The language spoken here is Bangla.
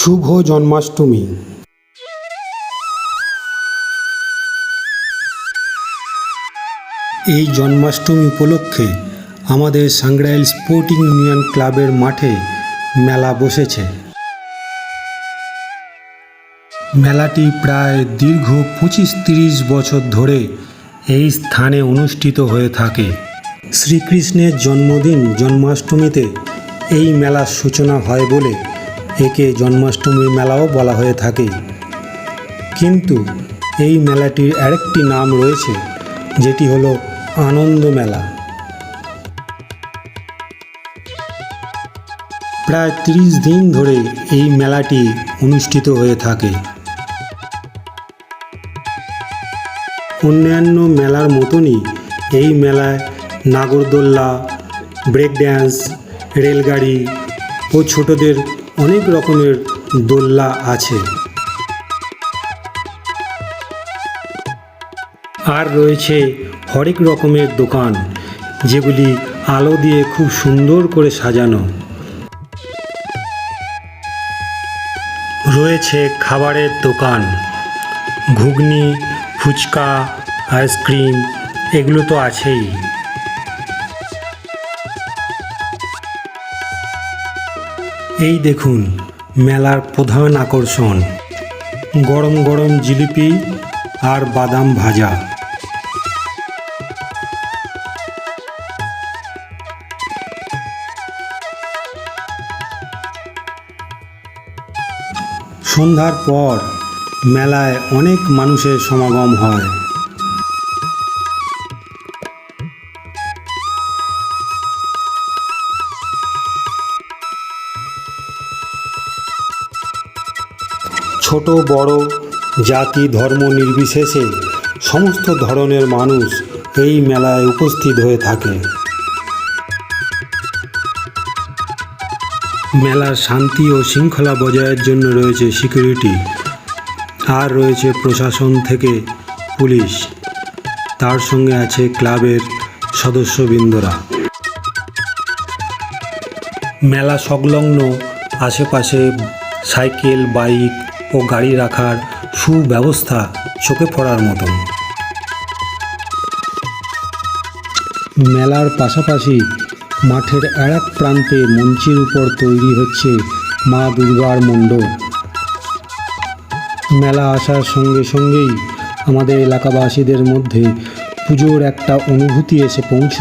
শুভ জন্মাষ্টমী। এই জন্মাষ্টমী উপলক্ষে আমাদের সাংগ্রাইল স্পোর্টিং ইউনিয়ন ক্লাবের মাঠে মেলা বসেছে। মেলাটি প্রায় দীর্ঘ পঁচিশ তিরিশ বছর ধরে এই স্থানে অনুষ্ঠিত হয়ে থাকে। শ্রীকৃষ্ণের জন্মদিন, জন্মাষ্টমীতে এই মেলার সূচনা হয় বলে একে জন্মাষ্টমীর মেলাও বলা হয়ে থাকে। কিন্তু এই মেলাটির আরেকটি নাম রয়েছে, যেটি হলো আনন্দ মেলা। প্রায় তিরিশ দিন ধরে এই মেলাটি অনুষ্ঠিত হয়ে থাকে। অন্যান্য মেলার মতনই এই মেলায় নাগরদোল্লা ব্রেক ড্যান্স রেলগাড়ি ও ছোটদের অনেক রকমের দোল্লা আছে। আর রয়েছে হরেক রকমের দোকান, যেগুলি আলো দিয়ে খুব সুন্দর করে সাজানো। রয়েছে খাবারের দোকান, ঘুগনি, ফুচকা, আইসক্রিম, এগুলো তো আছেই। এই দেখুন, মেলার প্রধান আকর্ষণ। গরম গরম জিলিপি আর বাদাম ভাজা। সন্ধ্যার পর মেলায় অনেক মানুষের সমাগম হয়। ছোট, বড় জাতি ধর্ম নির্বিশেষে সমস্ত ধরনের মানুষ এই মেলায় উপস্থিত হয়ে থাকে। মেলার শান্তি ও শৃঙ্খলা বজায়ের জন্য রয়েছে সিকিউরিটি, আর রয়েছে প্রশাসন থেকে পুলিশ। তার সঙ্গে আছে ক্লাবের সদস্যবৃন্দরা। মেলা সংলগ্ন আশেপাশে সাইকেল, বাইক ও গাড়ি রাখার সুব্যবস্থা চোখে পড়ার মতন। মেলার পাশাপাশি মাঠের এক প্রান্তে মঞ্চের উপর তৈরি হচ্ছে মা দুর্গার মণ্ডপ। মেলা আসার সঙ্গে সঙ্গেই আমাদের এলাকাবাসীদের মধ্যে পুজোর একটা অনুভূতি এসে পৌঁছ